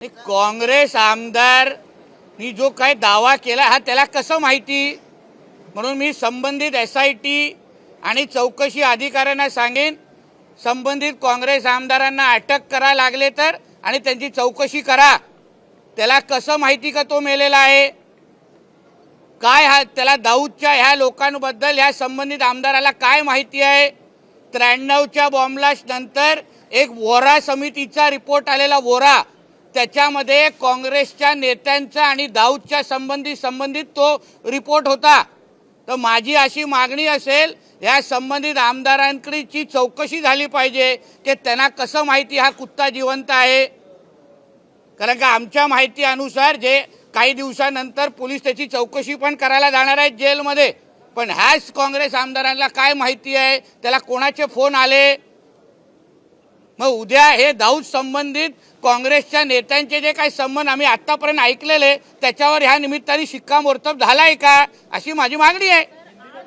काँग्रेस काँग्रेस आमदारनी जो काय दावा केला हा त्याला कसं माहिती? म्हणून मी संबंधित एस आय टी आणि चौकशी अधिकाऱ्यांना सांगेन संबंधित काँग्रेस आमदारांना अटक करा लागले तर आणि त्यांची चौकशी करा. त्याला कसं माहिती का तो मेलेला आहे? काय हा त्याला दाऊदच्या ह्या लोकांबद्दल ह्या संबंधित आमदाराला काय माहिती आहे? त्र्याण्णवच्या बॉम्बलाश नंतर एक वोरा समितीचा रिपोर्ट आलेला वोरा. त्याच्यामध्ये काँग्रेसच्या नेत्यांचा आणि दाऊदच्या संबंधित संबंधित तो रिपोर्ट होता. तर माझी अशी मागणी असेल या संबंधित आमदारांकडची चौकशी झाली पाहिजे की त्यांना कसं माहिती हा कुत्ता जिवंत आहे? कारण का आमच्या माहिती अनुसार जे काही दिवसानंतर पोलीस त्याची चौकशी पण करायला जाणार आहेत जेलमध्ये. पण ह्याच काँग्रेस आमदारांना काय माहिती आहे? त्याला कोणाचे फोन आले? मग उद्या हे दाऊद संबंधित काँग्रेसच्या नेत्यांचे जे काही संबंध आम्ही आतापर्यंत ऐकलेले त्याच्यावर ह्या निमित्ताने शिक्कामोर्तब झालाय का? अशी माझी मागणी आहे.